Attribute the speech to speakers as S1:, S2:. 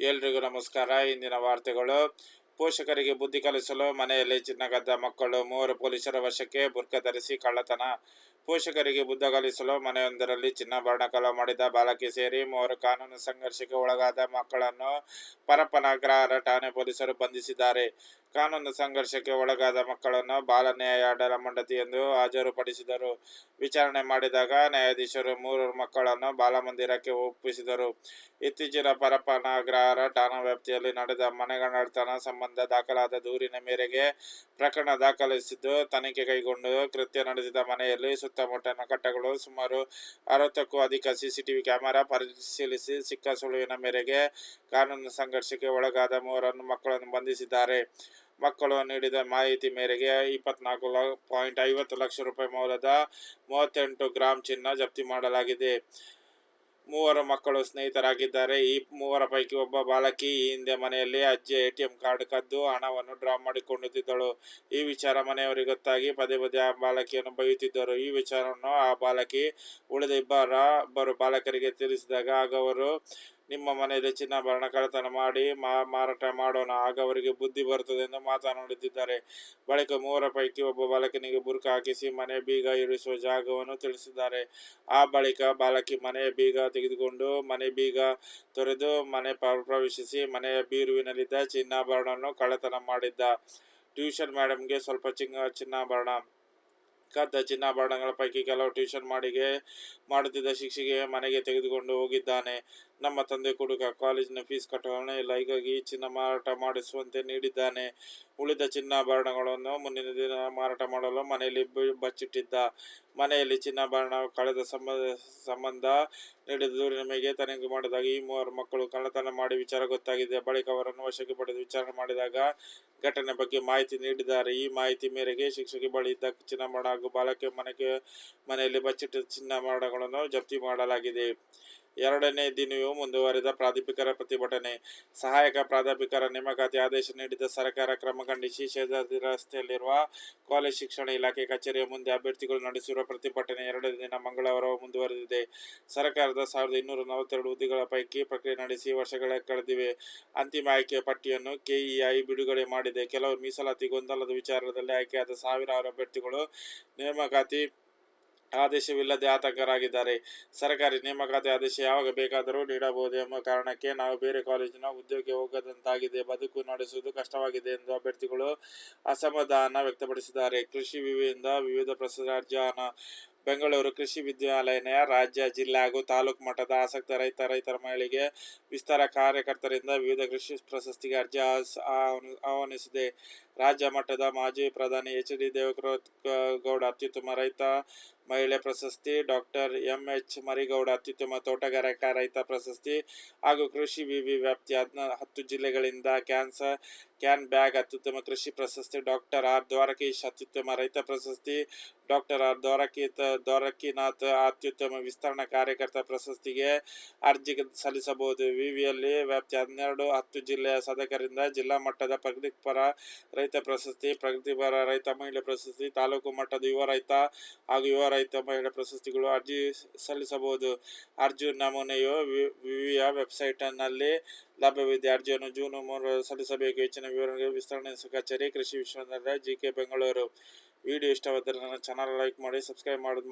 S1: ಎಲ್ರಿಗೂ ನಮಸ್ಕಾರ. ಇಂದಿನ ವಾರ್ತೆಗಳು. ಪೋಷಕರಿಗೆ ಬುದ್ಧಿ ಕಲಿಸಲು ಮನೆಯಲ್ಲಿ ಚಿನ್ನಗದ್ದ ಮಕ್ಕಳು ಮೂವರು ಪೊಲೀಸರ ವಶಕ್ಕೆ ಬುರ್ಕ ಧರಿಸಿ ಕಳ್ಳತನ. ಪೋಷಕರಿಗೆ ಬುದ್ಧ ಕಲಿಸಲು ಮನೆಯೊಂದರಲ್ಲಿ ಚಿನ್ನಾಭರಣ ಕಲ ಮಾಡಿದ ಬಾಲಕಿ ಸೇರಿ ಮೂವರು ಕಾನೂನು ಸಂಘರ್ಷಕ್ಕೆ ಒಳಗಾದ ಮಕ್ಕಳನ್ನು ಪರಪ್ಪನ ಠಾಣೆ ಪೊಲೀಸರು ಬಂಧಿಸಿದ್ದಾರೆ. ಕಾನೂನು ಸಂಘರ್ಷಕ್ಕೆ ಒಳಗಾದ ಮಕ್ಕಳನ್ನು ಬಾಲ ನ್ಯಾಯಾಲಯ ಮಂಡತಿ ಎಂದು ಹಾಜರುಪಡಿಸಿದರು. ವಿಚಾರಣೆ ಮಾಡಿದಾಗ ನ್ಯಾಯಾಧೀಶರು ಮೂರು ಮಕ್ಕಳನ್ನು ಬಾಲಮಂದಿರಕ್ಕೆ ಒಪ್ಪಿಸಿದರು. ಇತ್ತೀಚಿನ ಪರಪ್ಪನ ಅಗ್ರಹಾರ ಠಾಣಾ ವ್ಯಾಪ್ತಿಯಲ್ಲಿ ನಡೆದ ಮನೆಗಳತನ ಸಂಬಂಧ ದಾಖಲಾದ ದೂರಿನ ಮೇರೆಗೆ ಪ್ರಕರಣ ದಾಖಲಿಸಿದ್ದು ತನಿಖೆ ಕೈಗೊಂಡು ಕೃತ್ಯ ನಡೆಸಿದ ಮನೆಯಲ್ಲಿ ಸುತ್ತಮುತ್ತಲಿನ ಕಟ್ಟಗಳು ಸುಮಾರು ಅರವತ್ತಕ್ಕೂ ಅಧಿಕ ಸಿಸಿಟಿವಿ ಕ್ಯಾಮೆರಾ ಪರಿಶೀಲಿಸಿ ಸಿಕ್ಕ ಸುಳಿವಿನ ಮೇರೆಗೆ ಕಾನೂನು ಸಂಘರ್ಷಕ್ಕೆ ಒಳಗಾದ ಮೂವರನ್ನು ಮಕ್ಕಳನ್ನು ಬಂಧಿಸಿದ್ದಾರೆ. ಮಕ್ಕಳು ನೀಡಿದ ಮಾಹಿತಿ ಮೇರೆಗೆ ಇಪ್ಪತ್ನಾಲ್ಕು ಲ, ಪಾಯಿಂಟ್ ಐವತ್ತು ಲಕ್ಷ ರೂಪಾಯಿ ಮೌಲ್ಯದ ಮೂವತ್ತೆಂಟು ಗ್ರಾಂ ಚಿನ್ನ ಜಪ್ತಿ ಮಾಡಲಾಗಿದೆ. ಮೂವರು ಮಕ್ಕಳು ಸ್ನೇಹಿತರಾಗಿದ್ದಾರೆ. ಈ ಮೂವರ ಪೈಕಿ ಒಬ್ಬ ಬಾಲಕಿ ಈ ಹಿಂದೆ ಮನೆಯಲ್ಲಿ ಅಜ್ಜಿ ಎಟಿಎಂ ಕಾರ್ಡ್ ಕದ್ದು ಹಣವನ್ನು ಡ್ರಾ ಮಾಡಿಕೊಂಡಿದ್ದಳು ಈ ವಿಚಾರ ಮನೆಯವರಿಗೆ ಗೊತ್ತಾಗಿ ಪದೇ ಪದೇ ಆ ಬಾಲಕಿಯನ್ನು ಬೈಯುತ್ತಿದ್ದರು. ಈ ವಿಚಾರವನ್ನು ಆ ಬಾಲಕಿ ಉಳಿದ ಇಬ್ಬರ, ಇಬ್ಬರು ಬಾಲಕರಿಗೆ ತಿಳಿಸಿದಾಗ ಆಗ ಅವರು ನಿಮ್ಮ ಮನೆಯಲ್ಲಿ ಚಿನ್ನಾಭರಣ ಕಳ್ಳತನ ಮಾಡಿ ಮಾರಾಟ ಮಾಡೋಣ, ಆಗ ಅವರಿಗೆ ಬುದ್ಧಿ ಬರುತ್ತದೆ ಎಂದು ಮಾತನಾಡುತ್ತಿದ್ದಾರೆ. ಬಳಿಕ ಮೂವರ ಪೈಕಿ ಒಬ್ಬ ಬಾಲಕನಿಗೆ ಬುರ್ಕ ಹಾಕಿಸಿ ಮನೆ ಬೀಗ ಇರಿಸುವ ಜಾಗವನ್ನು ತಿಳಿಸಿದ್ದಾರೆ. ಆ ಬಳಿಕ ಬಾಲಕಿ ಮನೆಯ ಬೀಗ ತೆಗೆದುಕೊಂಡು ಮನೆ ಬೀಗ ತೊರೆದು ಮನೆ ಪ್ರ- ಪ್ರವೇಶಿಸಿ ಮನೆಯ ಬೀರುವಿನಲ್ಲಿದ್ದ ಚಿನ್ನಾಭರಣವನ್ನು ಕಳ್ಳತನ ಮಾಡಿದ್ದ. ಟ್ಯೂಷನ್ ಮೇಡಮ್ಗೆ ಸ್ವಲ್ಪ ಚಿನ್ನ, ಚಿನ್ನಾಭರಣ. ಕದ್ದ ಚಿನ್ನಾಭರಣಗಳ ಪೈಕಿ ಕೆಲವು ಟ್ಯೂಷನ್ ಮಾಡಿಗೆ, ಮಾಡುತ್ತಿದ್ದ ಶಿಕ್ಷೆಗೆ ಮನೆಗೆ ತೆಗೆದುಕೊಂಡು ಹೋಗಿದ್ದಾನೆ. ನಮ್ಮ ತಂದೆ ಕೊಡುಗ ಕಾಲೇಜಿನ ಫೀಸ್ ಕಟ್ಟುವ ಇಲ್ಲ. ಹೀಗಾಗಿ ಚಿನ್ನ ಮಾರಾಟ ಮಾಡಿಸುವಂತೆ ನೀಡಿದ್ದಾನೆ. ಉಳಿದ ಚಿನ್ನಾಭರಣಗಳನ್ನು ಮುಂದಿನ ದಿನ ಮಾರಾಟ ಮಾಡಲು ಮನೆಯಲ್ಲಿ ಬಚ್ಚಿಟ್ಟಿದ್ದ ಮನೆಯಲ್ಲಿ ಚಿನ್ನಾಭರಣ ಕಳೆದ ಸಂಬಂಧ ಸಂಬಂಧ ನೀಡಿದ ದೂರಿನ ಮೇಲೆ ತನಿಖೆ ಮಾಡಿದಾಗ ಈ ಮೂವರು ಮಕ್ಕಳು ಕಳ್ಳತನ ಮಾಡಿ ವಿಚಾರ ಗೊತ್ತಾಗಿದೆ. ಬಳಿಕ ಅವರನ್ನು ವಶಕ್ಕೆ ಪಡೆದು ವಿಚಾರಣೆ ಮಾಡಿದಾಗ ಘಟನೆ ಬಗ್ಗೆ ಮಾಹಿತಿ ನೀಡಿದ್ದಾರೆ. ಈ ಮಾಹಿತಿ ಮೇರೆಗೆ ಶಿಕ್ಷಕಿ ಬಳಿ ಇದ್ದ ಚಿನ್ನಾಭರಣ ಹಾಗೂ ಬಾಲಕಿ ಮನೆಗೆ, ಮನೆಯಲ್ಲಿ ಬಚ್ಚಿಟ್ಟ ಚಿನ್ನಾಭರಣಗಳನ್ನು ಜಪ್ತಿ ಮಾಡಲಾಗಿದೆ. ಎರಡನೇ ದಿನವೂ ಮುಂದುವರಿದ ಪ್ರಾಧ್ಯಾಪಕರ ಪ್ರತಿಭಟನೆ. ಸಹಾಯಕ ಪ್ರಾಧ್ಯಾಪಕರ ನೇಮಕಾತಿ ಆದೇಶ ನೀಡಿದ ಸರ್ಕಾರ ಕ್ರಮ ಖಂಡಿಸಿ ಶೇಜಾದಿ ರಸ್ತೆಯಲ್ಲಿರುವ ಕಾಲೇಜ್ ಶಿಕ್ಷಣ ಇಲಾಖೆ ಕಚೇರಿಯ ಮುಂದೆ ಅಭ್ಯರ್ಥಿಗಳು ನಡೆಸಿರುವ ಪ್ರತಿಭಟನೆ ಎರಡನೇ ದಿನ ಮಂಗಳವಾರ ಮುಂದುವರೆದಿದೆ. ಸರ್ಕಾರದ ಸಾವಿರದ ಇನ್ನೂರ ನಲವತ್ತೆರಡು ಹುದ್ದೆಗಳ ಪೈಕಿ ಪ್ರಕ್ರಿಯೆ ನಡೆಸಿ ವರ್ಷಗಳ ಕಳೆದಿವೆ. ಅಂತಿಮ ಆಯ್ಕೆ ಪಟ್ಟಿಯನ್ನು ಕೆಇಐ ಬಿಡುಗಡೆ ಮಾಡಿದೆ. ಕೆಲವು ಮೀಸಲಾತಿ ಗೊಂದಲದ ವಿಚಾರದಲ್ಲಿ ಆಯ್ಕೆಯಾದ ಸಾವಿರಾರು ಅಭ್ಯರ್ಥಿಗಳು ನೇಮಕಾತಿ ಆದೇಶವಿಲ್ಲದೆ ಆತಂಕರಾಗಿದ್ದಾರೆ. ಸರ್ಕಾರಿ ನೇಮಕಾತಿ ಆದೇಶ ಯಾವಾಗ ಬೇಕಾದರೂ ನೀಡಬಹುದು ಎಂಬ ಕಾರಣಕ್ಕೆ ನಾವು ಬೇರೆ ಕಾಲೇಜಿನ ಉದ್ಯೋಗಕ್ಕೆ ಹೋಗದಂತಾಗಿದೆ. ಬದುಕು ನಡೆಸುವುದು ಕಷ್ಟವಾಗಿದೆ ಎಂದು ಅಭ್ಯರ್ಥಿಗಳು ಅಸಮಾಧಾನ ವ್ಯಕ್ತಪಡಿಸಿದ್ದಾರೆ. ಕೃಷಿ ವಿವಿಯಿಂದ ವಿವಿಧ ಪ್ರಸಾರ್ಜನ ಬೆಂಗಳೂರು ಕೃಷಿ ವಿದ್ಯಾಲಯ ರಾಜ್ಯ, ಜಿಲ್ಲೆ ಹಾಗೂ ತಾಲೂಕು ಮಟ್ಟದ ಆಸಕ್ತ ರೈತ, ರೈತರ ಮಹಿಳೆಗೆ ವಿಸ್ತಾರ ಕಾರ್ಯಕರ್ತರಿಂದ ವಿವಿಧ ಕೃಷಿ ಪ್ರಶಸ್ತಿಗೆ ಅರ್ಜಿ ಆಹ್ವಾನಿಸಿದೆ. ರಾಜ್ಯ ಮಟ್ಟದ ಮಾಜಿ ಪ್ರಧಾನಿ ಎಚ್ ಡಿ ದೇವೇಗೌಡ ಅತ್ಯುತ್ತಮ ರೈತ ಮಹಿಳೆ ಪ್ರಶಸ್ತಿ, ಡಾಕ್ಟರ್ ಎಂ ಎಚ್ ಮರಿಗೌಡ ಅತ್ಯುತ್ತಮ ತೋಟಗಾರಿಕಾ ರೈತ ಪ್ರಶಸ್ತಿ ಹಾಗೂ ಕೃಷಿ ವಿವಿ ವ್ಯಾಪ್ತಿ ಹದ್ನ, ಹತ್ತು ಜಿಲ್ಲೆಗಳಿಂದ ಕ್ಯಾನ್ಸರ್ ಕ್ಯಾನ್ ಬ್ಯಾಗ್ ಅತ್ಯುತ್ತಮ ಕೃಷಿ ಪ್ರಶಸ್ತಿ, ಡಾಕ್ಟರ್ ಆರ್ ದ್ವಾರಕೀಶ್ ಅತ್ಯುತ್ತಮ ರೈತ ಪ್ರಶಸ್ತಿ, ಡಾಕ್ಟರ್ ಆರ್ ದ್ವಾರಕೀತ, ದ್ವಾರಕಿನಾಥ್ ಅತ್ಯುತ್ತಮ ವಿಸ್ತರಣಾ ಕಾರ್ಯಕರ್ತ ಪ್ರಶಸ್ತಿಗೆ ಅರ್ಜಿ ಸಲ್ಲಿಸಬಹುದು. ವಿವಿಯಲ್ಲಿ ವ್ಯಾಪ್ತಿ ಹನ್ನೆರಡು, ಹತ್ತು ಜಿಲ್ಲೆಯ ಸದಕರಿಂದ ಜಿಲ್ಲಾ ಮಟ್ಟದ ಪ್ರಗತಿಪರ ರೈತ ಪ್ರಶಸ್ತಿ, ಪ್ರಗತಿಪರ ರೈತ ಮಹಿಳೆ ಪ್ರಶಸ್ತಿ, ತಾಲೂಕು ಮಟ್ಟದ ಯುವ ರೈತ ಹಾಗೂ ಯುವ ರೈತ ಮಹಿಳಾ ಪ್ರಶಸ್ತಿಗಳು ಅರ್ಜಿ ಸಲ್ಲಿಸಬಹುದು. ಅರ್ಜಿ ನಮೂನೆಯು ವಿವಿಯ ವೆಬ್ಸೈಟ್ನಲ್ಲಿ ಲಭ್ಯವಿದೆ. ಅರ್ಜಿಯನ್ನು ಜೂನ್ ಮೂರು ಸಲ್ಲಿಸಬೇಕು. ಹೆಚ್ಚಿನ ವಿವರಗಳಿಗೆ ವಿಸ್ತರಣೆ ಕಚೇರಿ ಕೃಷಿ ವಿಶ್ವವಿದ್ಯಾಲಯ ಜಿ ಕೆ ಬೆಂಗಳೂರು. ವಿಡಿಯೋ ಇಷ್ಟವಾದರೆ ನನ್ನ ಚಾನಲ್ ಲೈಕ್ ಮಾಡಿ, ಸಬ್ಸ್ಕ್ರೈಬ್ ಮಾಡೋದು